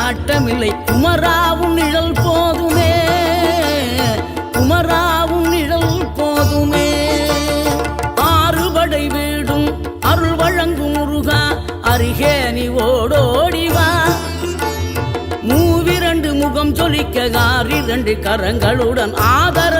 நாட்டமில்லை. குமராவும் நிழல் போதுமே. குமராவும் நிழல் போதுமே. ஆறுபடை வீடும் அருள் வழங்கும் முருகா. அருகே நீ ஓடோடிவா மூவிரண்டு முகம் ஜொலிக்க ஆறிரண்டு கரங்களுடன் ஆதர